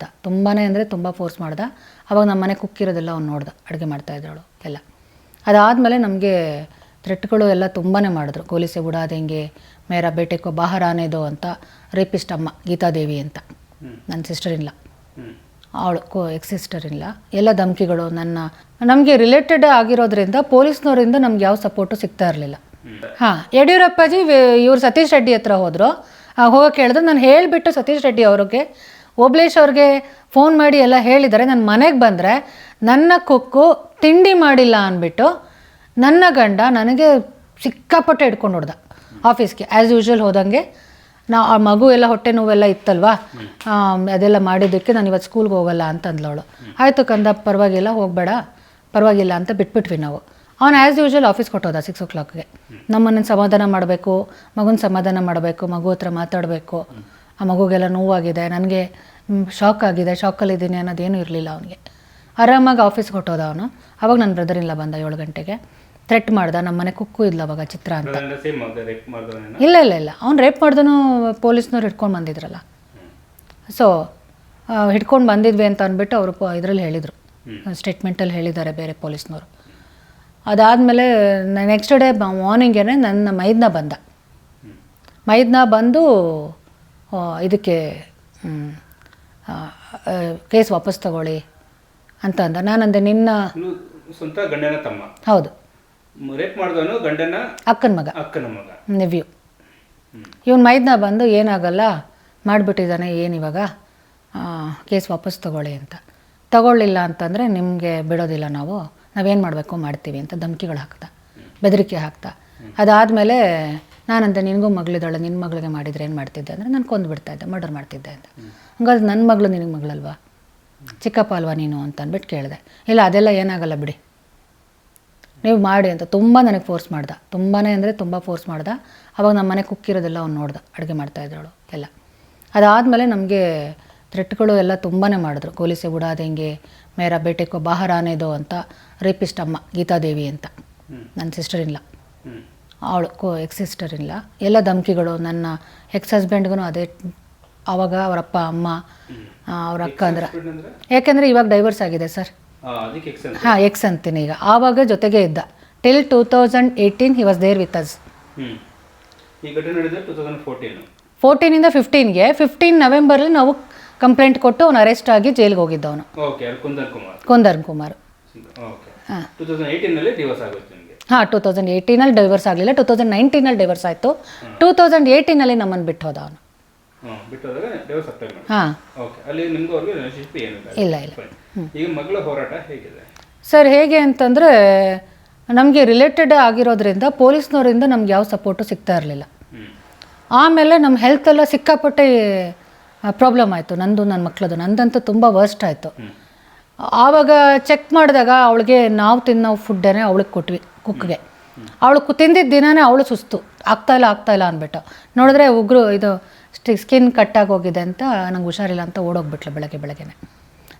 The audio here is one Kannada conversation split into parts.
ತುಂಬಾ ಅಂದರೆ ತುಂಬ ಫೋರ್ಸ್ ಮಾಡ್ದ. ಅವಾಗ ನಮ್ಮ ಮನೆ ಕುಕ್ಕಿರೋದೆಲ್ಲ ಅವ್ನು ನೋಡ್ದ. ಅಡುಗೆ ಮಾಡ್ತಾಯಿದ್ದವಳು ಎಲ್ಲ. ಅದಾದಮೇಲೆ ನಮಗೆ ಥ್ರೆಟ್ಗಳು ಎಲ್ಲ ತುಂಬಾ ಮಾಡಿದ್ರು. ಗೋಲಿಸೆ ಉಡಾದೆಂಗೆ ಮೇರಾ ಬೇಟೆಕೋ ಬಾಹರ ಆನೆದೋ ಅಂತ. ರೇಪಿಸ್ಟ್ ಅಮ್ಮ. ಗೀತಾದೇವಿ ಅಂತ. ನನ್ನ ಸಿಸ್ಟರ್ ಇಲ್ಲ ಅವಳು ಕೋ ಎಕ್ಸ್ ಸಿಸ್ಟರ್ ಇಲ್ಲ ಎಲ್ಲ ಧಮಕಿಗಳು ನನ್ನ. ನಮಗೆ ರಿಲೇಟೆಡ್ ಆಗಿರೋದ್ರಿಂದ ಪೊಲೀಸ್ನವರಿಂದ ನಮ್ಗೆ ಯಾವ ಸಪೋರ್ಟು ಸಿಗ್ತಾ ಇರಲಿಲ್ಲ. ಹಾಂ ಯಡಿಯೂರಪ್ಪಾಜಿ ಇವ್ರು ಸತೀಶ್ ರೆಡ್ಡಿ ಹತ್ರ ಹೋದರು. ಹೋಗೋಕೆ ಹೇಳಿದ್ರು ನಾನು ಹೇಳಿಬಿಟ್ಟು ಸತೀಶ್ ರೆಡ್ಡಿ ಅವ್ರಿಗೆ ಓಬ್ಳೇಶ್ ಅವ್ರಿಗೆ ಫೋನ್ ಮಾಡಿ ಎಲ್ಲ ಹೇಳಿದರೆ ನನ್ನ ಮನೆಗೆ ಬಂದರೆ ನನ್ನ ಕುಕ್ಕು ತಿಂಡಿ ಮಾಡಿಲ್ಲ ಅಂದ್ಬಿಟ್ಟು ನನ್ನ ಗಂಡ ನನಗೆ ಸಿಕ್ಕಾಪಟ್ಟೆ ಹಿಡ್ಕೊಂಡು ಹೊಡ್ದ ಆಫೀಸ್ಗೆ ಆ್ಯಸ್ ಯೂಶ್ವಲ್ ಹೋದಂಗೆ. ನಾ ಆ ಮಗು ಎಲ್ಲ ಹೊಟ್ಟೆ ನೋವೆಲ್ಲ ಇತ್ತಲ್ವಾ? ಅದೆಲ್ಲ ಮಾಡಿದ್ದಕ್ಕೆ ನಾನು ಇವತ್ತು ಸ್ಕೂಲ್ಗೆ ಹೋಗಲ್ಲ ಅಂತ ಅಂದ್ಲವಳು ಆಯಿತು ಕಂದ ಪರವಾಗಿಲ್ಲ, ಹೋಗಬೇಡ. ಪರವಾಗಿಲ್ಲ ಅಂತ ಬಿಟ್ಬಿಟ್ವಿ ನಾವು. ಅವ್ನು ಆ್ಯಸ್ ಯೂಶ್ವಲ್ ಆಫೀಸ್ ಕೊಟ್ಟೋದ ಸಿಕ್ಸ್ ಓ ಕ್ಲಾಕ್ಗೆ ನಮ್ಮನ್ನು ಸಮಾಧಾನ ಮಾಡಬೇಕು, ಮಗುನ ಸಮಾಧಾನ ಮಾಡಬೇಕು, ಮಗು ಹತ್ರ ಮಾತಾಡಬೇಕು. ಆ ಮಗುಗೆಲ್ಲ ನೋವಾಗಿದೆ ನನಗೆ ಶಾಕ್ ಆಗಿದೆ ಶಾಕಲ್ಲಿದ್ದೀನಿ ಅನ್ನೋದೇನೂ ಇರಲಿಲ್ಲ ಅವನಿಗೆ. ಆರಾಮಾಗಿ ಆಫೀಸ್ಗೆ ಹೊಟ್ಟೋದ ಅವನು. ಅವಾಗ ನನ್ನ ಬ್ರದರ್ ಇಲ್ಲ ಬಂದ ಏಳು ಗಂಟೆಗೆ. ಥ್ರೆಟ್ ಮಾಡ್ದ ನಮ್ಮ ಮನೆ ಕುಕ್ಕು ಇಲ್ಲ ಅವಾಗ ಚಿತ್ರ ಅಂತ. ಇಲ್ಲ ಇಲ್ಲ ಇಲ್ಲ. ಅವ್ನು ರೇಪ್ ಮಾಡ್ದನು ಪೊಲೀಸ್ನವ್ರು ಹಿಡ್ಕೊಂಡು ಬಂದಿದ್ರಲ್ಲ. ಸೊ ಹಿಡ್ಕೊಂಡು ಬಂದಿದ್ವಿ ಅಂತ ಅಂದ್ಬಿಟ್ಟು ಅವರು ಇದರಲ್ಲಿ ಹೇಳಿದರು. ಸ್ಟೇಟ್ಮೆಂಟಲ್ಲಿ ಹೇಳಿದ್ದಾರೆ ಬೇರೆ ಪೊಲೀಸ್ನವರು. ಅದಾದಮೇಲೆ ನೆಕ್ಸ್ಟ್ ಡೇ ಮಾರ್ನಿಂಗೇನೆ ನನ್ನ ಮೈದ್ನ ಬಂದ. ಮೈದ್ನ ಬಂದು ಇದಕ್ಕೆ ಕೇಸ್ ವಾಪಸ್ ತಗೊಳ್ಳಿ ಅಂತ ಅಂದ. ನಾನಂದೆ ನಿನ್ನ ಸ್ವಂತ ಗಂಡನ ತಮ್ಮ. ಹೌದು. ರೇಪ್ ಮಾಡಿದವನು ಗಂಡನ ಅಕ್ಕನ ಮಗ. ಅಕ್ಕನ ಮಗ. ನೆವ್ಯೂ. ಇವನು ಮೈದ್ನ ಬಂದು ಏನಾಗಲ್ಲ ಮಾಡಿಬಿಟ್ಟಿದ್ದಾನೆ ಏನಿವಾಗ ಕೇಸ್ ವಾಪಸ್ ತಗೊಳ್ಳಿ ಅಂತ. ತಗೊಳ್ಳಿಲ್ಲ ಅಂತಂದರೆ ನಿಮಗೆ ಬಿಡೋದಿಲ್ಲ ನಾವು. ನಾವೇನು ಮಾಡಬೇಕು ಮಾಡ್ತೀವಿ ಅಂತ ಧಮಕಿಗಳು ಹಾಕ್ತಾ ಬೆದರಿಕೆ ಹಾಕ್ತಾ. ಅದಾದಮೇಲೆ ನಾನಂತೆ ನಿನಗೂ ಮಗಳಿದ್ದಾಳೆ ನಿನ್ನ ಮಗಳಿಗೆ ಮಾಡಿದರೆ ಏನು ಮಾಡ್ತಿದ್ದೆ ಅಂದರೆ ನಾನು ಕೊಂದು ಬಿಡ್ತಾ ಇದ್ದೆ ಮರ್ಡರ್ ಮಾಡ್ತಿದ್ದೆ ಅಂತ. ಹಂಗಾದ್ರೆ ನನ್ನ ಮಗಳು ನಿನಗೆ ಮಗಳಲ್ವಾ? ಚಿಕ್ಕಪ್ಪ ಅಲ್ವಾ ನೀನು ಅಂತ ಅಂದ್ಬಿಟ್ಟು ಕೇಳಿದೆ. ಇಲ್ಲ ಅದೆಲ್ಲ ಏನಾಗಲ್ಲ ಬಿಡಿ. ನೀವು ಮಾಡಿ ಅಂತ ತುಂಬ ನನಗೆ ಫೋರ್ಸ್ ಮಾಡ್ದ. ತುಂಬಾ ಅಂದರೆ ತುಂಬ ಫೋರ್ಸ್ ಮಾಡ್ದ. ಅವಾಗ ನಮ್ಮ ಮನೆ ಕುಕ್ಕಿರೋದೆಲ್ಲ ಅವ್ನು ನೋಡ್ದ ಅಡುಗೆ ಮಾಡ್ತಾಯಿದ್ದವಳು ಎಲ್ಲ. ಅದಾದಮೇಲೆ ನಮಗೆ ಥ್ರೆಟ್ಗಳು ಎಲ್ಲ ತುಂಬಾ ಮಾಡಿದ್ರು. ಗೋಲಿಸೆ ಉಡಾದೆಂಗೆ ಮೇರಾ ಬೇಟೆಕೋ ಬಾಹರಾನೇದೋ ಅಂತ ರೇಪಿಸ್ಟ್ ಅಮ್ಮ ಗೀತಾದೇವಿ ಅಂತ. ನನ್ನ ಸಿಸ್ಟರ್ ಇಲ್ಲ ಅವಳು ಕೋ ಎಕ್ಸ್ ಸಿಸ್ಟರ್ ಇಲ್ಲ ಎಲ್ಲ ಧಮಕಿಗಳು ನನ್ನ ಎಕ್ಸ್ ಹಸ್ಬೆಂಡ್ಗೂ ಅದೇ ಆವಾಗ ಅವರಪ್ಪ ಅಮ್ಮ ಅವ್ರ ಅಕ್ಕ ಅಂದ್ರೆ ಯಾಕೆಂದರೆ ಇವಾಗ ಡೈವರ್ಸ್ ಆಗಿದೆ ಸರ್ ಹಾಂ ಎಕ್ಸ್ ಅಂತೀನಿ ಈಗ. ಆವಾಗ ಜೊತೆಗೆ ಇದ್ದ. Till two thousand eighteen he was there with us ಫೋರ್ಟೀನಿಂದ ಫಿಫ್ಟೀನ್ಗೆ ಫಿಫ್ಟೀನ್ ನವೆಂಬರಲ್ಲಿ ನಾವು ಕಂಪ್ಲೇಂಟ್ ಕೊಟ್ಟು ಅವನು ಅರೆಸ್ಟ್ ಆಗಿ ಜೈಲಿಗೆ ಹೋಗಿದ್ದವನು. ಕುಂದನ್ ಕುಮಾರ್. ಹಾಂ. ಹಾಂ ಟೂ ತೌಸಂಡ್ ಏಯ್ಟೀನಲ್ಲಿ ಡೈವರ್ಸ್ ಆಗಲಿಲ್ಲ. ಟೂ ತೌಸಂಡ್ ನೈನ್ಟೀನಲ್ಲಿ ಡೈವರ್ಸ್ ಆಯಿತು. ಟೂ ತೌಸಂಡ್ ಏಯ್ಟೀನಲ್ಲಿ ನಮ್ಮನ್ನು ಬಿಟ್ಟು ಹೋದ ಅವನು. ಹಾಂ ಇಲ್ಲ ಇಲ್ಲ. Fine. ಈಗ ಮಗಳ ಹೋರಾಟ ಹೇಗಿದೆ? ಸರ್ ಹೇಗೆ ಅಂತಂದರೆ ನಮಗೆ ರಿಲೇಟೆಡ್ ಆಗಿರೋದ್ರಿಂದ ಪೊಲೀಸ್ನವರಿಂದ ನಮ್ಗೆ ಯಾವ ಸಪೋರ್ಟು ಸಿಗ್ತಾ ಇರಲಿಲ್ಲ. ಆಮೇಲೆ ನಮ್ಮ ಹೆಲ್ತ್ ಎಲ್ಲ ಸಿಕ್ಕಾಪಟ್ಟೆ ಪ್ರಾಬ್ಲಮ್ ಆಯಿತು. ನಂದು ನನ್ನ ಮಕ್ಕಳದು ನಂದಂತೂ ತುಂಬ ವರ್ಸ್ಟ್ ಆಯಿತು. ಆವಾಗ ಚೆಕ್ ಮಾಡಿದಾಗ ಅವಳಿಗೆ ನಾವು ತಿನ್ನೋ ಫುಡ್ಡೇ ಅವಳಿಗೆ ಕೊಟ್ವಿ ಕುಕ್ಗೆ ಅವಳು ಕು ತಿಂದಿದ್ದ ದಿನನೇ ಅವಳು ಸುಸ್ತು. ಆಗ್ತಾ ಇಲ್ಲ ಆಗ್ತಾ ಇಲ್ಲ ಅಂದ್ಬಿಟ್ಟು. ನೋಡಿದ್ರೆ ಉಗ್ರು ಇದು ಸ್ಕಿನ್ ಕಟ್ಟಾಗಿ ಹೋಗಿದೆ ಅಂತ ನಂಗೆ ಹುಷಾರಿಲ್ಲ ಅಂತ ಓಡೋಗ್ಬಿಟ್ಲು ಬೆಳಗ್ಗೆ ಬೆಳಗ್ಗೆನೆ.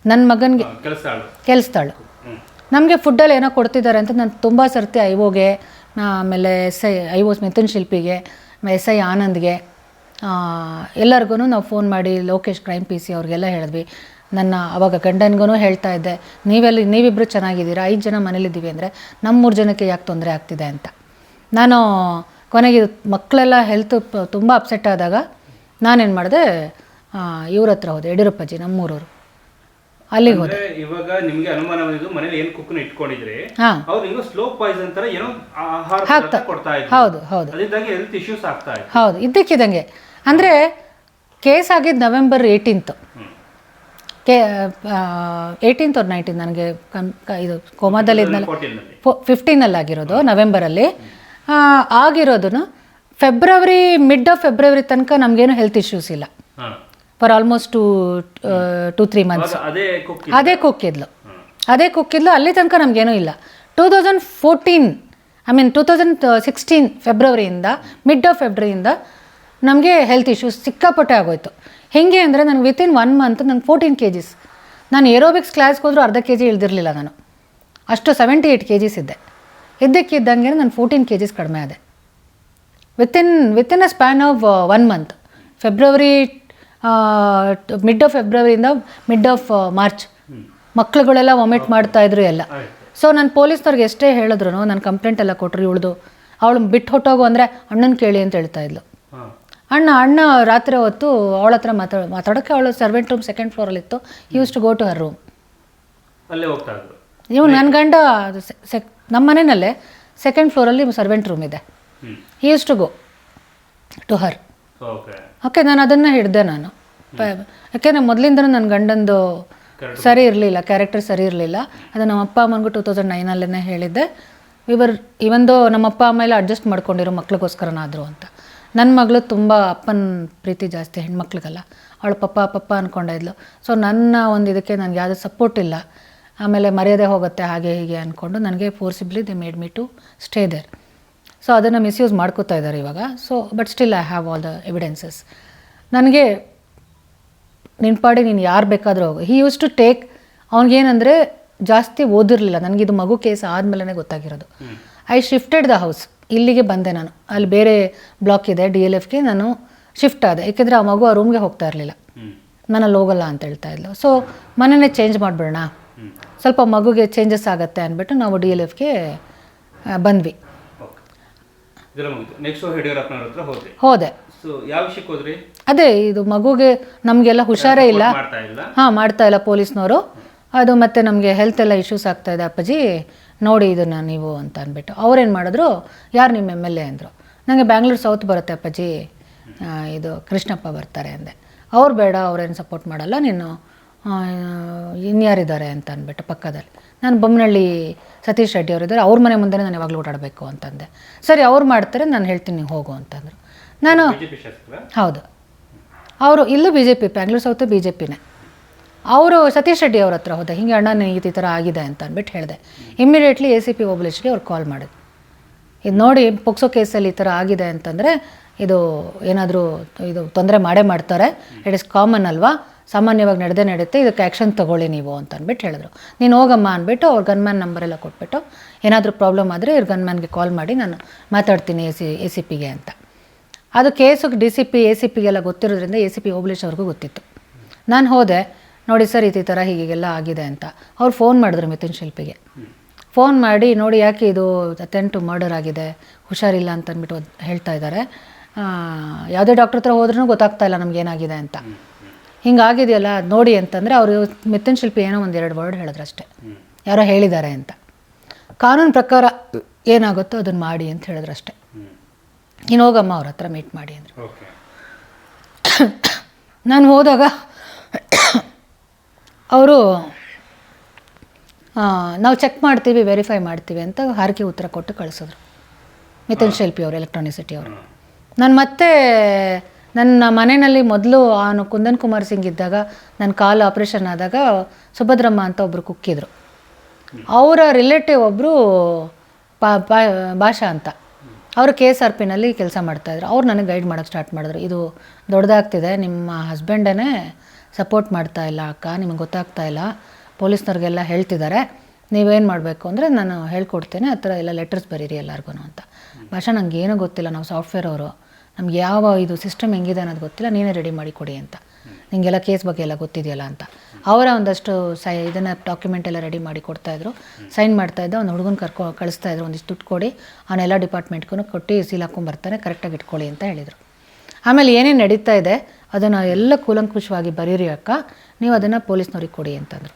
ನನ್ನ ಮಗನಿಗೆ ಕೆಲಸ್ತಾಳು. ಆಳು ಕೆಲ್ಸ್ತಾಳು. ಹ್ಮ್. ನಮಗೆ ಫುಡ್ಡಲ್ಲಿ ಏನೋ ಕೊಡ್ತಿದ್ದಾರೆ ಅಂತ ನಾನು ತುಂಬ ಸರ್ತಿ ಐವೋಗೆ ಆಮೇಲೆ S I I O Mithun ಶಿಲ್ಪಿಗೆ S I ಆನಂದ್ಗೆ ಎಲ್ಲರಿಗೂ ನಾವು ಫೋನ್ ಮಾಡಿ ಲೋಕೇಶ್ ಕ್ರೈಮ್ ಪಿ ಸಿ ಅವ್ರಿಗೆಲ್ಲ ಹೇಳಿದ್ವಿ. ನನ್ನ ಅವಾಗ ಗಂಡನಿಗೂ ಹೇಳ್ತಾ ಇದ್ದೆ, ನೀವೆಲ್ಲ ನೀವಿಬ್ಬರು ಚೆನ್ನಾಗಿದ್ದೀರಾ? ಐದು ಜನ ಮನೇಲಿದ್ದೀವಿ ಅಂದರೆ ನಮ್ಮ ಮೂರು ಜನಕ್ಕೆ ಯಾಕೆ ತೊಂದರೆ ಆಗ್ತಿದೆ ಅಂತ. ನಾನು ಕೊನೆಗೆ ಮಕ್ಕಳೆಲ್ಲ ಹೆಲ್ತ್ ತುಂಬ ಅಪ್ಸೆಟ್ ಆದಾಗ ನಾನೇನು ಮಾಡಿದೆ ಇವ್ರ ಹತ್ರ ಹೋದೆ, ಯಡಿಯೂರಪ್ಪಾಜಿ ನಮ್ಮೂರವರು. ಅಲ್ಲಿಗೆ ಹೋದೆ. ಇವಾಗ ನಿಮಗೆ ಅನುಮಾನ ಬಂದಿದ್ದು ಮನೇಲಿ ಏನು ಕುಕ್ನ ಇಟ್ಕೊಂಡಿದ್ರೆ? ಅವ್ರು ನಿಮ್ಗೆ ಸ್ಲೋ ಪಾಯ್ಸನ್ ತರ ಏನೋ ಆಹಾರ ಹಾಕ್ತಾ- ಕೊಡ್ತಾ ಇದ್ರು. ಹೌದು ಹೌದು. ಅದರಿಂದಾಗಿ ಹೆಲ್ತ್ ಇಶ್ಯೂಸ್ ಆಗ್ತಾ ಇತ್ತು. ಹೌದು ಇದ್ದಕ್ಕಿದ್ದಂಗೆ. ಅಂದರೆ ಕೇಸ್ ಆಗಿದ್ದು ನವೆಂಬರ್ ಏಯ್ಟೀನ್ತ್. ಕೇ ಏಯ್ಟೀನ್ತ್ ಅವ್ರು ನೈನ್ಟೀನ್ ನನಗೆ ಕನ್ ಇದು ಕೋಮಾದಲ್ಲಿ ಇದ್ನಲ್ಲ. 14 ನಲ್ಲಿ ಫಿಫ್ಟೀನಲ್ಲಿ ಆಗಿರೋದು ನವೆಂಬರಲ್ಲಿ ಆಗಿರೋದನ್ನು ಫೆಬ್ರವರಿ ಮಿಡ್ ಆಫ್ ಫೆಬ್ರವರಿ ತನಕ ನಮಗೇನು ಹೆಲ್ತ್ ಇಶ್ಯೂಸ್ ಇಲ್ಲ. For almost to two three months ಅದೇ ಕುಕ್ ಅದೇ ಕುಕ್ಕಿದ್ಲು ಅದೇ ಕುಕ್ಕಿದ್ಲು ಅಲ್ಲಿ ತನಕ ನಮಗೇನೂ ಇಲ್ಲ. Two thousand fourteen I mean two thousand sixteen ಫೆಬ್ರವರಿಯಿಂದ mid of ಫೆಬ್ರವರಿಯಿಂದ ನಮಗೆ ಹೆಲ್ತ್ ಇಶ್ಯೂಸ್ ಸಿಕ್ಕಾಪಟ್ಟೆ ಆಗೋಯ್ತು. ಹೇಗೆ ಅಂದರೆ ನನಗೆ ವಿತಿನ್ ಒನ್ ಮಂತ್ ನಂಗೆ ಫೋರ್ಟೀನ್ ಕೆ ಜಿಸ್ ನಾನು ಏರೋಬಿಕ್ಸ್ ಕ್ಲಾಸ್ಗೆ ಹೋದರೂ ಅರ್ಧ ಕೆ ಜಿ ಇಳ್ದಿರಲಿಲ್ಲ ನಾನು. ಅಷ್ಟು ಸೆವೆಂಟಿ ಏಯ್ಟ್ ಕೆ ಜಿಸ್ ಇದ್ದೆ. ಇದ್ದಕ್ಕಿದ್ದಂಗೆ ನಾನು ಫೋರ್ಟೀನ್ ಕೆ ಜಿಸ್ ಕಡಿಮೆ ಆದೆ. Within within a span of one month February mid of ಫೆಬ್ರವರಿಯಿಂದ mid of March ಮಕ್ಳುಗಳೆಲ್ಲ ವಾಮಿಟ್ ಮಾಡ್ತಾ ಇದ್ರು ಎಲ್ಲ. ಸೊ ನಾನು ಪೊಲೀಸ್ನವ್ರಿಗೆ ಎಷ್ಟೇ ಹೇಳಿದ್ರು ನಾನು ಕಂಪ್ಲೇಂಟ್ ಎಲ್ಲ ಕೊಟ್ಟರು ಇವಳ್ದು. ಅವಳು ಬಿಟ್ಟು ಹೊಟ್ಟೋಗು ಅಂದರೆ ಅಣ್ಣನ ಕೇಳಿ ಅಂತ ಹೇಳ್ತಾ ಇದ್ಲು. ಹಾಂ. ಅಣ್ಣ ಅಣ್ಣ ರಾತ್ರಿ ಹೊತ್ತು ಅವಳ ಹತ್ರ ಮಾತಾಡ ಮಾತಾಡೋಕ್ಕೆ ಅವಳು ಸರ್ವೆಂಟ್ ರೂಮ್ ಸೆಕೆಂಡ್ ಫ್ಲೋರಲ್ಲಿ ಇತ್ತು. Use to go to her room ಇವು ನನ್ನ ಗಂಡ ಸೆಕ್ ನಮ್ಮ ಮನೆಯಲ್ಲೇ ಸೆಕೆಂಡ್ ಫ್ಲೋರಲ್ಲಿ ಸರ್ವೆಂಟ್ ರೂಮ್ ಇದೆ. ಹ್ಞೂ use to go to her okay ನಾನು ಅದನ್ನು ಹಿಡಿದೆ ನಾನು. ಯಾಕೆಂದ್ರೆ ಮೊದಲಿಂದನೂ ನನ್ನ ಗಂಡಂದು ಸರಿ ಇರಲಿಲ್ಲ ಕ್ಯಾರೆಕ್ಟರ್ ಸರಿ ಇರಲಿಲ್ಲ. ಅದು ನಮ್ಮ ಅಪ್ಪ ಅಮ್ಮನಿಗೂ ಟೂ ತೌಸಂಡ್ ನೈನಲ್ಲೇ ಹೇಳಿದ್ದೆ. ಇವರ್ ಇವಂದು ನಮ್ಮ ಅಪ್ಪ ಅಮ್ಮ ಎಲ್ಲ ಅಡ್ಜಸ್ಟ್ ಮಾಡ್ಕೊಂಡಿರೋ ಮಕ್ಳಿಗೋಸ್ಕರನಾದರು ಅಂತ. ನನ್ನ ಮಗಳು ತುಂಬ ಅಪ್ಪನ ಪ್ರೀತಿ ಜಾಸ್ತಿ ಹೆಣ್ಮಕ್ಳಿಗಲ್ಲ. ಅವಳು ಪಪ್ಪ ಪಪ್ಪ ಅಂದ್ಕೊಂಡಿದ್ಲು ಸೊ ನನ್ನ ಒಂದು ಇದಕ್ಕೆ ನನಗೆ ಯಾವುದೇ ಸಪೋರ್ಟ್ ಇಲ್ಲ. ಆಮೇಲೆ ಮರ್ಯಾದೆ ಹೋಗುತ್ತೆ ಹಾಗೆ ಹೀಗೆ ಅಂದ್ಕೊಂಡು ನನಗೆ forcibly they made me to stay there so ಅದನ್ನು ಮಿಸ್ಯೂಸ್ ಮಾಡ್ಕೋತಾ ಇದ್ದಾರೆ ಇವಾಗ. So but still I have all the evidences ನನಗೆ ನಿನ್ನ ಪಾಡಿ ನೀನು ಯಾರು ಬೇಕಾದರೂ ಹೋಗು. ಹಿ ಯೂಸ್ ಟು ಟೇಕ್ ಅವ್ನಿಗೇನೆಂದರೆ ಜಾಸ್ತಿ ಓದಿರಲಿಲ್ಲ. ನನಗಿದು ಮಗು ಕೇಸ್ ಆದಮೇಲೆ ಗೊತ್ತಾಗಿರೋದು. ಐ ಶಿಫ್ಟೆಡ್ ದ ಹೌಸ್ ಇಲ್ಲಿಗೆ ಬಂದೆ ನಾನು. ಅಲ್ಲಿ ಬೇರೆ ಬ್ಲಾಕ್ ಇದೆ ಡಿ ಎಲ್ ಎಫ್ಗೆ ನಾನು ಶಿಫ್ಟ್ ಆದೆ. ಏಕೆಂದರೆ ಆ ಮಗು ಆ ರೂಮ್ಗೆ ಹೋಗ್ತಾ ಇರಲಿಲ್ಲ. ನಾನು ಅಲ್ಲಿ ಹೋಗಲ್ಲ ಅಂತ ಹೇಳ್ತಾ ಇದ್ಲು. ಸೊ ಮನೆಯೇ ಚೇಂಜ್ ಮಾಡಿಬಿಡೋಣ. ಸ್ವಲ್ಪ ಮಗುಗೆ ಚೇಂಜಸ್ ಆಗುತ್ತೆ ಅಂದ್ಬಿಟ್ಟು ನಾವು ಡಿ ಎಲ್ ಎಫ್ಗೆ ಬಂದ್ವಿ. ನೆಕ್ಸ್ಟ್ ಯಡಿಯೂರಪ್ಪನವ್ರ ಹತ್ರ ಹೋದ್ರಿ ಹೋದೆ. ಸೊ ಯಾವ ವಿಷಯಕ್ಕೆ ಹೋದ್ರಿ? ಅದೇ ಇದು ಮಗುಗೆ ನಮಗೆಲ್ಲ ಹುಷಾರೇ ಇಲ್ಲ. ಹಾಂ ಮಾಡ್ತಾ ಇಲ್ಲ ಪೊಲೀಸ್ನವರು. ಅದು ಮತ್ತೆ ನಮಗೆ ಹೆಲ್ತ್ ಎಲ್ಲ ಇಶ್ಯೂಸ್ ಆಗ್ತಾ ಇದೆ ಅಪ್ಪಾಜಿ. ನೋಡಿ ಇದನ್ನು ನೀವು ಅಂತ ಅಂದ್ಬಿಟ್ಟು. ಅವ್ರೇನು ಮಾಡಿದ್ರು? ಯಾರು ನಿಮ್ಮ ಎಂ ಎಲ್ ಎ ಅಂದರು. ನನಗೆ ಬ್ಯಾಂಗ್ಳೂರು ಸೌತ್ ಬರುತ್ತೆ ಅಪ್ಪಾಜಿ. ಇದು ಕೃಷ್ಣಪ್ಪ ಬರ್ತಾರೆ ಅಂದೆ. ಅವ್ರು ಬೇಡ ಅವ್ರೇನು ಸಪೋರ್ಟ್ ಮಾಡಲ್ಲ ನೀನು. ಇನ್ಯಾರಿದ್ದಾರೆ ಅಂತ ಅಂದ್ಬಿಟ್ಟು ಪಕ್ಕದಲ್ಲಿ. ನಾನು ಬೊಮ್ಮನಹಳ್ಳಿ ಸತೀಶ್ ರೆಡ್ಡಿ ಅವರಿದ್ದಾರೆ ಅವ್ರ ಮನೆ ಮುಂದೆ ನಾನು ಯಾವಾಗಲೂ ಓಡಾಡಬೇಕು ಅಂತಂದೆ ಸರಿ ಅವ್ರು ಮಾಡ್ತಾರೆ ನಾನು ಹೇಳ್ತೀನಿ ನೀವು ಹೋಗು ಅಂತಂದರು ನಾನು ಹೌದು. ಅವರು ಇಲ್ಲೂ B J P Bangalore south B J ಪಿನೇ ಅವರು ಸತೀಶ್ ರೆಡ್ಡಿ ಅವ್ರ ಹತ್ರ ಹೋದೆ. ಹಿಂಗೆ ಅಣ್ಣ ನನಗೆ ಈ ಥರ ಆಗಿದೆ ಅಂತ ಅಂದ್ಬಿಟ್ಟು ಹೇಳಿದೆ. ಇಮ್ಮಿಡಿಯೇಟ್ಲಿ ಎ ಸಿ ಪಿ ಓಬಲೇಶ್ಗೆ ಅವ್ರು ಕಾಲ್ ಮಾಡಿದ್ರು. ಇದು ನೋಡಿ ಪೊಕ್ಸೋ ಕೇಸಲ್ಲಿ ಈ ಥರ ಆಗಿದೆ ಅಂತಂದರೆ ಇದು ಏನಾದರೂ ಇದು ತೊಂದರೆ ಮಾಡೇ ಮಾಡ್ತಾರೆ. ಇಟ್ ಇಸ್ ಕಾಮನ್ ಅಲ್ವಾ? ಸಾಮಾನ್ಯವಾಗಿ ನಡೆದೇ ನಡೆಯುತ್ತೆ, ಇದಕ್ಕೆ ಆ್ಯಕ್ಷನ್ ತೊಗೊಳ್ಳಿ ನೀವು ಅಂತ ಅಂದ್ಬಿಟ್ಟು ಹೇಳಿದ್ರು. ನೀನು ಹೋಗಮ್ಮ ಅಂದ್ಬಿಟ್ಟು ಅವ್ರ ಗನ್ಮ್ಯಾನ್ ನಂಬರೆಲ್ಲ ಕೊಟ್ಬಿಟ್ಟು, ಏನಾದರೂ ಪ್ರಾಬ್ಲಮ್ ಆದರೆ ಇವ್ರ ಗನ್ಮ್ಯಾನ್ಗೆ ಕಾಲ್ ಮಾಡಿ ನಾನು ಮಾತಾಡ್ತೀನಿ ಎ ಸಿ ಎ ಸಿ ಪಿಗೆ ಅಂತ. ಅದು ಕೇಸಿಗೆ D C P A C ಪಿಗೆಲ್ಲ ಗೊತ್ತಿರೋದ್ರಿಂದ ಎ ಸಿ ಪಿ ಓಬ್ಲೇಶ್ ಅವ್ರಿಗೂ ಗೊತ್ತಿತ್ತು. ನಾನು ಹೋದೆ, ನೋಡಿ ಸರ್ ಈ ಥರ ಹೀಗೆಲ್ಲ ಆಗಿದೆ ಅಂತ. ಅವ್ರು ಫೋನ್ ಮಾಡಿದ್ರು ಮಿಥುನ್ ಶಿಲ್ಪಿಗೆ. ಫೋನ್ ಮಾಡಿ, ನೋಡಿ ಯಾಕೆ ಇದು ಅಟೆಂಟು ಮರ್ಡರ್ ಆಗಿದೆ, ಹುಷಾರಿಲ್ಲ ಅಂತ ಅಂದ್ಬಿಟ್ಟು ಹೇಳ್ತಾ ಇದ್ದಾರೆ ಯಾವುದೇ ಡಾಕ್ಟ್ರ್ ಹತ್ರ ಹೋದ್ರೂ ಗೊತ್ತಾಗ್ತಾ ಇಲ್ಲ ನಮ್ಗೆ ಏನಾಗಿದೆ ಅಂತ. ಹಿಂಗಾಗಿದೆಯಲ್ಲ ಅದು ನೋಡಿ ಅಂತಂದರೆ ಅವರು ಮಿಥುನ್ ಶಿಲ್ಪಿ ಏನೋ ಒಂದು ಎರಡು ವರ್ಡ್ ಹೇಳಿದ್ರು ಅಷ್ಟೇ ಯಾರೋ ಹೇಳಿದ್ದಾರೆ ಅಂತ. ಕಾನೂನು ಪ್ರಕಾರ ಏನಾಗುತ್ತೋ ಅದನ್ನು ಮಾಡಿ ಅಂತ ಹೇಳಿದ್ರು ಅಷ್ಟೇ ಹ್ಞೂ ನೀನು ಹೋಗಮ್ಮ ಅವ್ರ ಹತ್ರ ಮೀಟ್ ಮಾಡಿ ಅಂದರು. ನಾನು ಹೋದಾಗ ಅವರು ನಾವು ಚೆಕ್ ಮಾಡ್ತೀವಿ ವೆರಿಫೈ ಮಾಡ್ತೀವಿ ಅಂತ ಹಾರಿಕೆ ಉತ್ತರ ಕೊಟ್ಟು ಕಳಿಸಿದ್ರು. ಮಿಥುನ್ ಶಿಲ್ಪಿ ಅವರು ಎಲೆಕ್ಟ್ರಾನಿಸಿಟಿ ಅವರು. ನಾನು ಮತ್ತೆ ನನ್ನ ಮನೆಯಲ್ಲಿ ಮೊದಲು ಅವನು ಕುಂದನ್ ಕುಮಾರ್ ಸಿಂಗ್ ಇದ್ದಾಗ ನನ್ನ ಕಾಲು ಆಪ್ರೇಷನ್ ಆದಾಗ ಸುಭದ್ರಮ್ಮ ಅಂತ ಒಬ್ಬರು ಕುಕ್ಕಿದ್ರು. ಅವರ ರಿಲೇಟಿವ್ ಒಬ್ಬರು ಪಾ ಭಾಷಾ ಅಂತ. ಅವರು ಕೆ ಎಸ್ ಆರ್ ಪಿನಲ್ಲಿ ಕೆಲಸ ಮಾಡ್ತಾಯಿದ್ರು ಅವ್ರು ನನಗೆ ಗೈಡ್ ಮಾಡೋಕ್ಕೆ ಸ್ಟಾರ್ಟ್ ಮಾಡಿದ್ರು. ಇದು ದೊಡ್ಡದಾಗ್ತಿದೆ. ನಿಮ್ಮ ಹಸ್ಬೆಂಡೇ ಸಪೋರ್ಟ್ ಮಾಡ್ತಾ ಇಲ್ಲ ಅಕ್ಕ. ನಿಮಗೆ ಗೊತ್ತಾಗ್ತಾ ಇಲ್ಲ. ಪೊಲೀಸ್ನವ್ರಿಗೆಲ್ಲ ಹೇಳ್ತಿದ್ದಾರೆ. ನೀವೇನು ಮಾಡಬೇಕು ಅಂದರೆ ನಾನು ಹೇಳ್ಕೊಡ್ತೇನೆ. ಆ ಥರ ಎಲ್ಲ ಲೆಟರ್ಸ್ ಬರೀರಿ ಎಲ್ಲರಿಗೂ ಅಂತ. ಭಾಷಾ ನಂಗೆ ಏನೂ ಗೊತ್ತಿಲ್ಲ. ನಾವು ಸಾಫ್ಟ್ವೇರ್ ಅವರು. ನಮ್ಗೆ ಯಾವ ಇದು ಸಿಸ್ಟಮ್ ಹೆಂಗಿದೆ ಅನ್ನೋದು ಗೊತ್ತಿಲ್ಲ ನೀನೇ ರೆಡಿ ಮಾಡಿ ಕೊಡಿ ಅಂತ. ನಿಮಗೆಲ್ಲ ಕೇಸ್ ಬಗ್ಗೆ ಎಲ್ಲ ಗೊತ್ತಿದೆಯಲ್ಲ ಅಂತ. ಅವರ ಒಂದಷ್ಟು ಸೈ ಇದನ್ನು ಡಾಕ್ಯುಮೆಂಟ್ ಎಲ್ಲ ರೆಡಿ ಮಾಡಿ ಕೊಡ್ತಾಯಿದ್ರು ಸೈನ್ ಮಾಡ್ತಾಯಿದ್ದ ಒಂದು ಹುಡುಗನ ಕರ್ಕೊ ಕಳಿಸ್ತಾಯಿದ್ರು ಒಂದಿಷ್ಟು ದುಡ್ಡು ಕೊಡಿ. ಅವನ್ನೆಲ್ಲ ಡಿಪಾರ್ಟ್ಮೆಂಟ್ಗೂ ಕೊಟ್ಟು ಸೀಲ್ ಹಾಕ್ಕೊಂಬರ್ತಾನೆ ಕರೆಕ್ಟಾಗಿ ಇಟ್ಕೊಳ್ಳಿ ಅಂತ ಹೇಳಿದರು. ಆಮೇಲೆ ಏನೇನು ನಡೀತಾ ಇದೆ ಅದನ್ನು ಎಲ್ಲ ಕೂಲಂಕುಷವಾಗಿ ಬರೀರಿ ಅಕ್ಕ. ನೀವು ಅದನ್ನು ಪೊಲೀಸ್ನವ್ರಿಗೆ ಕೊಡಿ ಅಂತಂದರು.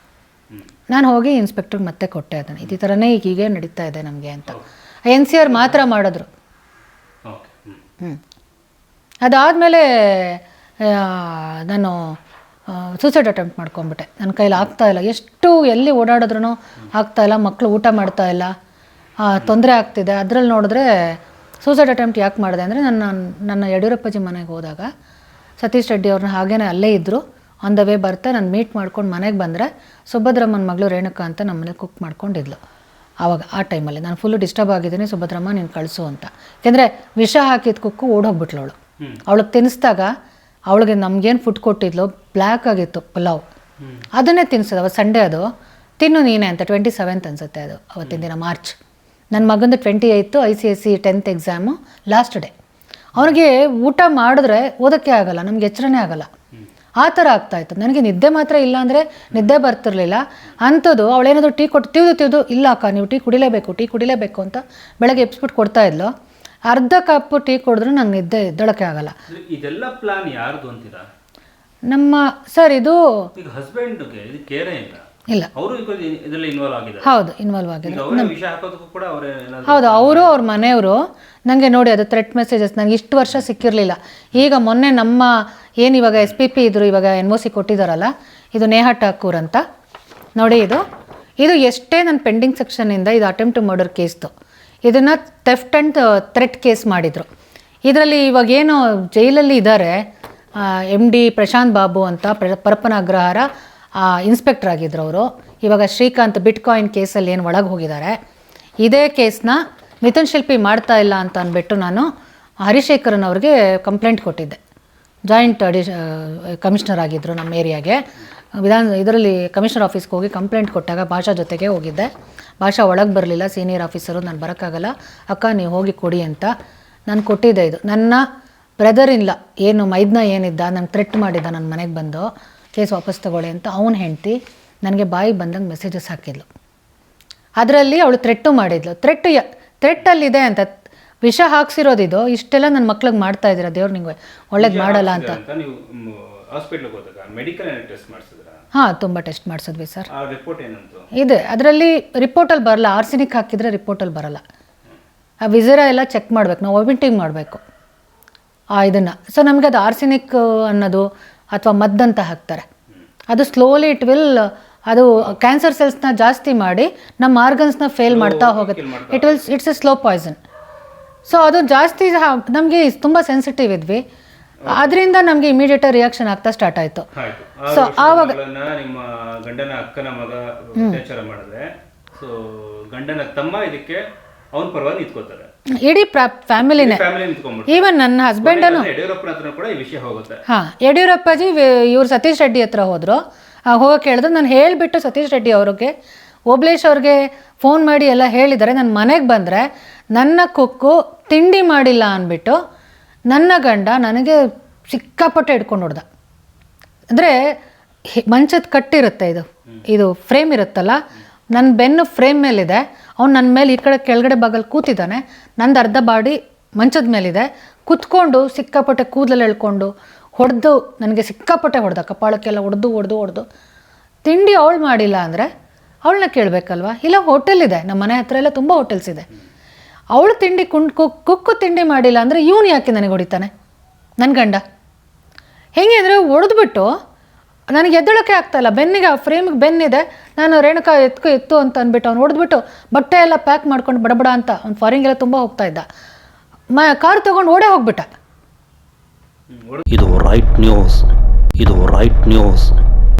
ನಾನು ಹೋಗಿ ಇನ್ಸ್ಪೆಕ್ಟ್ರಿಗೆ ಮತ್ತೆ ಕೊಟ್ಟೆ ಅದನ್ನು. ಈ ಥರನೇ ಈಗ ಹೀಗೆ ನಡೀತಾ ಇದೆ ನಮಗೆ ಅಂತ. ಎನ್ ಸಿ ಆರ್ ಮಾತ್ರ ಮಾಡಿದ್ರು. ಹ್ಞೂ ಅದಾದಮೇಲೆ ನಾನು ಸೂಸೈಡ್ ಅಟೆಂಪ್ಟ್ ಮಾಡ್ಕೊಂಬಿಟ್ಟೆ ನನ್ನ ಕೈಲಿ ಇಲ್ಲ. ಎಷ್ಟು ಎಲ್ಲಿ ಓಡಾಡಿದ್ರೂ ಇಲ್ಲ ಮಕ್ಕಳು ಊಟ ಮಾಡ್ತಾ ಇಲ್ಲ. ತೊಂದರೆ ಆಗ್ತಿದೆ. ಅದರಲ್ಲಿ ನೋಡಿದ್ರೆ ಸೂಸೈಡ್ ಅಟೆಂಪ್ಟ್ ಯಾಕೆ ಮಾಡಿದೆ ಅಂದರೆ, ನನ್ನ ನನ್ನ ಯಡಿಯೂರಪ್ಪಜಿ ಮನೆಗೆ ಹೋದಾಗ ಸತೀಶ್ ರೆಡ್ಡಿ ಅವ್ರನ್ನ ಹಾಗೇನೆ ಅಲ್ಲೇ ಇದ್ದರು ಆನ್ ದ ವೇ ಬರ್ತಾ ನಾನು ಮೀಟ್ ಮಾಡ್ಕೊಂಡು ಮನೆಗೆ ಬಂದರೆ ಸುಭದ್ರಮ್ಮನ ಮಗಳು ರೇಣುಕಾ ಅಂತ ನಮ್ಮ ನಮ್ಮನೆ ಕುಕ್ ಮಾಡ್ಕೊಂಡಿದ್ಲು. ಆವಾಗ ಆ ಟೈಮಲ್ಲಿ ನಾನು ಫುಲ್ಲು ಡಿಸ್ಟರ್ಬ್ ಆಗಿದ್ದೀನಿ. ಸುಭದ್ರಮ್ಮ, ನೀನು ಕಳಿಸು ಅಂತ. ಯಾಕೆಂದರೆ ವಿಷ ಹಾಕಿದ ಕುಕ್ಕು ಓಡೋಗ್ಬಿಟ್ಲು ಅವಳು. ಹ್ಮ್. ಅವಳಿಗೆ ತಿನ್ನಿಸ್ದಾಗ ಅವಳಿಗೆ ನಮ್ಗೇನು ಫುಡ್ ಕೊಟ್ಟಿದ್ಲು ಬ್ಲ್ಯಾಕ್ ಆಗಿತ್ತು ಪಲಾವ್. ಅದನ್ನೇ ತಿನ್ಸೋದು ಅವತ್ತು ಸಂಡೇ ಅದು. ತಿನ್ನು ನೀನೇ ಅಂತ ಟ್ವೆಂಟಿ ಸೆವೆಂತ್ ಅನ್ಸುತ್ತೆ ಅದು, ಅವತ್ತಿನ ದಿನ ಮಾರ್ಚ್ ನನ್ನ ಮಗಂದು twenty eight I C S C tenth exam last day ಅವನಿಗೆ ಊಟ ಮಾಡಿದ್ರೆ ಓದೋಕ್ಕೆ ಆಗಲ್ಲ, ನಮ್ಗೆ ಎಚ್ಚರನೇ ಆಗಲ್ಲ. ಆ ಥರ ಆಗ್ತಾಯಿತ್ತು ನನಗೆ ನಿದ್ದೆ ಮಾತ್ರ ಇಲ್ಲ ಅಂದರೆ ನಿದ್ದೆ ಬರ್ತಿರ್ಲಿಲ್ಲ. ಅಂಥದ್ದು ಅವಳೇನಾದರೂ ಟೀ ಕೊಟ್ಟು, ತಿವ್ದು ತಿವ್ದು, ಇಲ್ಲ ಅಕ್ಕ, ನೀವು ಟೀ ಕುಡಿಲೇಬೇಕು ಟೀ ಕುಡಿಲೇಬೇಕು ಅಂತ ಬೆಳಗ್ಗೆ ಎಪ್ಸ್ಬಿಟ್ಟು ಕೊಡ್ತಾ ಇದ್ಲು. ಅರ್ಧ ಕಪ್ ಟೀ ಕುಡಿದ್ರೂ ನಂಗೆ ನಿದ್ದೆ ಎದ್ದಳಕ್ಕೆ ಆಗಲ್ಲ. ಇದೆಲ್ಲ ಪ್ಲಾನ್ ಯಾರ್ದು ಅಂತೀರಾ? ನಮ್ಮ ಸರ್ ಇದು ಈಗ ಹಸ್ಬೆಂಡ್ಗೆ ಇದು ಕೇರೇ ಇಲ್ಲ ಇಲ್ಲ. ಅವರು ಇದರಲ್ಲಿ ಇನ್ವಾಲ್ವ್ ಆಗಿದ್ದಾರೆ. ಹೌದು ಇನ್ವಾಲ್ವ್ ಆಗಿದೆ ಅವರ ವಿಷಯ ಹಾಕೋದಕ್ಕೂ ಕೂಡ ಅವರೇ ಹೌದು ಅವರು ಅವ್ರ ಮನೆಯವರು ನನಗೆ ನೋಡಿ ಅದು ಥ್ರೆಟ್ ಮೆಸೇಜಸ್ ನನಗೆ ಇಷ್ಟು ವರ್ಷ ಸಿಕ್ಕಿರಲಿಲ್ಲ. ಈಗ ಮೊನ್ನೆ ನಮ್ಮ ಏನು ಇವಾಗ ಎಸ್ ಪಿ ಪಿ ಇದ್ರು ಇವಾಗ ಎನ್ ಒ ಸಿ ಕೊಟ್ಟಿದ್ದಾರಲ್ಲ ಇದು ನೇಹಾ ಠಾಕೂರ್ ಅಂತ. ನೋಡಿ ಇದು. ಇದು ಎಷ್ಟೇ ನನ್ನ ಪೆಂಡಿಂಗ್ ಸೆಕ್ಷನಿಂದ ಇದು ಅಟೆಂಪ್ಟ್ ಟು ಮರ್ಡರ್ ಕೇಸ್ದು ಇದನ್ನು ಥೆಫ್ಟ್ ಆ್ಯಂಡ್ ಥ್ರೆಟ್ ಕೇಸ್ ಮಾಡಿದರು. ಇದರಲ್ಲಿ ಇವಾಗ ಏನು ಜೈಲಲ್ಲಿ ಇದ್ದಾರೆ ಎಂ ಡಿ ಪ್ರಶಾಂತ್ ಬಾಬು ಅಂತ ಪ್ರ ಪರಪ್ಪನ ಅಗ್ರಹಾರ ಇನ್ಸ್ಪೆಕ್ಟರ್ ಆಗಿದ್ದರು ಅವರು. ಇವಾಗ ಶ್ರೀಕಾಂತ್ ಬಿಟ್ಕಾಯಿನ್ ಕೇಸಲ್ಲಿ ಏನು ಒಳಗೆ ಹೋಗಿದ್ದಾರೆ ಇದೇ ಕೇಸ್ನ ಮಿಥುನ್ ಶಿಲ್ಪಿ ಮಾಡ್ತಾ ಇಲ್ಲ ಅಂತ ಅಂದ್ಬಿಟ್ಟು ನಾನು ಹರಿಶೇಖರನ್ ಅವ್ರಿಗೆ ಕಂಪ್ಲೇಂಟ್ ಕೊಟ್ಟಿದ್ದೆ. ಜಾಯಿಂಟ್ ಅಡಿ ಕಮಿಷನರ್ ಆಗಿದ್ದರು ನಮ್ಮ ಏರಿಯಾಗೆ. ವಿಧಾನ ಇದರಲ್ಲಿ ಕಮಿಷನರ್ ಆಫೀಸ್ಗೆ ಹೋಗಿ ಕಂಪ್ಲೇಂಟ್ ಕೊಟ್ಟಾಗ ಭಾಷಾ ಜೊತೆಗೆ ಹೋಗಿದ್ದೆ. ಭಾಷಾ ಒಳಗೆ ಬರಲಿಲ್ಲ ಸೀನಿಯರ್ ಆಫೀಸರು ನಾನು ಬರೋಕ್ಕಾಗಲ್ಲ. ಅಕ್ಕ ನೀವು ಹೋಗಿ ಕೊಡಿ ಅಂತ ನಾನು ಕೊಟ್ಟಿದ್ದೆ ಇದು. ನನ್ನ ಬ್ರದರ್ ಇಲ್ಲ ಏನು ಮೈದ್ನ ಏನಿದ್ದ ನಂಗೆ ಥ್ರೆಟ್ ಮಾಡಿದ್ದ ನನ್ನ ಮನೆಗೆ ಬಂದು ಕೇಸ್ ವಾಪಸ್ ತಗೊಳ್ಳಿ ಅಂತ ಅವನು ಹೆಂಡ್ತಿ ನನಗೆ ಬಾಯಿ ಬಂದಂಗೆ ಮೆಸೇಜಸ್ ಹಾಕಿದ್ಲು. ಅದರಲ್ಲಿ ಅವಳು ಥ್ರೆಟ್ಟು ಮಾಡಿದ್ಲು. ಥ್ರೆಟ್ ಯ ಥ್ರೆಟ್ಟಲ್ಲಿದೆ ಅಂತ ವಿಷ ಹಾಕ್ಸಿರೋದಿದು ಇಷ್ಟೆಲ್ಲ ನನ್ನ ಮಕ್ಳಿಗೆ ಮಾಡ್ತಾ ಇದ್ದೀರಾ ದೇವ್ರು ನಿಮಗೆ ಒಳ್ಳೇದು ಮಾಡಲ್ಲ ಅಂತ. ಹಾಸ್ಪಿಟ್ಲಿಗೆ ಹೋದಾಗ ಮೆಡಿಕಲ್ ಟೆಸ್ಟ್ ಮಾಡಿಸಿದ್ರ? ಹಾಂ ತುಂಬ ಟೆಸ್ಟ್ ಮಾಡಿಸಿದ್ವಿ ಸರ್. ಆ ರಿಪೋರ್ಟ್ ಏನಂತು? ಇದೆ ಅದರಲ್ಲಿ ರಿಪೋರ್ಟಲ್ಲಿ ಬರಲ್ಲ ಆರ್ಸಿನಿಕ್ ಹಾಕಿದರೆ ರಿಪೋರ್ಟಲ್ಲಿ ಬರಲ್ಲ. ಆ ವಿಸಿರ ಎಲ್ಲ ಚೆಕ್ ಮಾಡ್ಬೇಕು ನಾವು ವಾಮಿಟಿಂಗ್ ಮಾಡಬೇಕು ಆ ಇದನ್ನು. ಸೊ ನಮಗೆ ಅದು ಆರ್ಸಿನಿಕ್ ಅನ್ನೋದು ಅಥವಾ ಮದ್ದಂತ ಹಾಕ್ತಾರೆ. ಅದು ಸ್ಲೋಲಿ ಇಟ್ ವಿಲ್ ಅದು ಕ್ಯಾನ್ಸರ್ ಸೆಲ್ಸ್ನ ಜಾಸ್ತಿ ಮಾಡಿ ನಮ್ಮ ಆರ್ಗನ್ಸ್ನ ಫೇಲ್ ಮಾಡ್ತಾ ಹೋಗುತ್ತೆ. It will it's a slow poison so ಅದು ಜಾಸ್ತಿ ನಮಗೆ ತುಂಬ ಸೆನ್ಸಿಟಿವ್ ಇದ್ವಿ. ಅದರಿಂದ ನಮಗೆ ಇಮಿಡಿಯೇಟ್ ರಿಯಾಕ್ಷನ್ ಆಗ್ತಾ ಸ್ಟಾರ್ಟ್ ಆಯಿತು. ಸೊ ಆವಾಗ ನಿಮ್ಮ ಗಂಡನ ಅಕ್ಕನ ಮಗ ಅತ್ಯಾಚಾರ ಮಾಡಿದ್ರೆ ಸೊ ಗಂಡನ ತಮ್ಮ ಇದಕ್ಕೆ ಅವನ ಪರವಾಗಿ ನಿಂತ್ಕೋತಾರೆ ಇಡೀ ಫ್ಯಾಮಿಲಿನೇ. ಈವನ್ ನನ್ನ ಹಸ್ಬೆಂಡ್ ಯಡಿಯೂರಪ್ಪನ ಹತ್ರ ಕೂಡ ಈ ವಿಷಯ ಹೋಗುತ್ತೆ. ಹಾಂ ಯಡಿಯೂರಪ್ಪಾಜಿ ಇವ್ರು ಸತೀಶ್ ರೆಡ್ಡಿ ಹತ್ರ ಹೋದ್ರು. ಹೋಗಕ್ಕೆ ಹೇಳಿದ್ರು. ನಾನು ಹೇಳಿಬಿಟ್ಟು ಸತೀಶ್ ರೆಡ್ಡಿ ಅವ್ರಿಗೆ ಓಬ್ಲೇಶ್ ಅವ್ರಿಗೆ ಫೋನ್ ಮಾಡಿ ಎಲ್ಲ ಹೇಳಿದ್ದಾರೆ. ನನ್ನ ಮನೆಗೆ ಬಂದರೆ ನನ್ನ ಕುಕ್ಕು ತಿಂಡಿ ಮಾಡಿಲ್ಲ ಅಂದ್ಬಿಟ್ಟು ನನ್ನ ಗಂಡ ನನಗೆ ಸಿಕ್ಕಾಪಟ್ಟೆ ಹಿಡ್ಕೊಂಡು ಹೊಡ್ದ. ಅಂದರೆ ಮಂಚದ ಕಟ್ಟಿರುತ್ತೆ ಇದು. ಇದು ಫ್ರೇಮ್ ಇರುತ್ತಲ್ಲ ನನ್ನ ಬೆನ್ನು ಫ್ರೇಮ್ ಮೇಲಿದೆ, ಅವ್ನು ನನ್ನ ಮೇಲೆ ಈ ಕಡೆ ಕೆಳಗಡೆ ಭಾಗಲ್ಲಿ ಕೂತಿದ್ದಾನೆ, ನಂದು ಅರ್ಧ ಬಾಡಿ ಮಂಚದ ಮೇಲಿದೆ, ಕುತ್ಕೊಂಡು ಸಿಕ್ಕಾಪಟ್ಟೆ ಕೂದಲಲ್ಲಿ ಎಳ್ಕೊಂಡು ಹೊಡೆದು, ನನಗೆ ಸಿಕ್ಕಾಪಟ್ಟೆ ಹೊಡೆದ, ಕಪಾಳಕ್ಕೆಲ್ಲ ಹೊಡೆದು ಹೊಡೆದು ಹೊಡೆದು ತಿಂಡಿ ಅವಳು ಮಾಡಿಲ್ಲ ಅಂದರೆ ಅವಳನ್ನ ಕೇಳಬೇಕಲ್ವಾ? ಇಲ್ಲ, ಹೋಟೆಲ್ ಇದೆ ನಮ್ಮ ಮನೆ ಹತ್ರ ಎಲ್ಲ ತುಂಬ ಹೋಟೆಲ್ಸ್ ಇದೆ. ಅವಳು ತಿಂಡಿ ಕುಂಡ್ ಕುಕ್ಕು ತಿಂಡಿ ಮಾಡಿಲ್ಲ ಅಂದರೆ ಇವನು ಯಾಕೆ ನನಗೆ ಹೊಡಿತಾನೆ? ನನ್ನ ಗಂಡ. ಹೆಂಗೆ ಅಂದರೆ ಒಡೆದ್ಬಿಟ್ಟು ನನಗೆ ಎದ್ದಳಕ್ಕೆ ಆಗ್ತಾಯಿಲ್ಲ ಬೆನ್ನಿಗೆ, ಆ ಫ್ರೇಮ್ಗೆ ಬೆನ್ನಿದೆ. ನಾನು ರೇಣುಕಾ ಎತ್ಕೊ ಎತ್ತು ಅಂತ ಅಂದ್ಬಿಟ್ಟು ಅವ್ನು ಹೊಡೆದ್ಬಿಟ್ಟು ಬಟ್ಟೆ ಎಲ್ಲ ಪ್ಯಾಕ್ ಮಾಡ್ಕೊಂಡು ಬಡಬಡ ಅಂತ ಅವ್ನು ಫಾರಿಂಗೆಲ್ಲ ತುಂಬ ಹೋಗ್ತಾ ಇದ್ದ. ಮ ಕಾರ್ ತೊಗೊಂಡು ಓಡೇ ಹೋಗ್ಬಿಟ್ಟ. ಇದು ರೈಟ್ ನ್ಯೂಸ್ ಇದು ರೈಟ್ ನ್ಯೂಸ್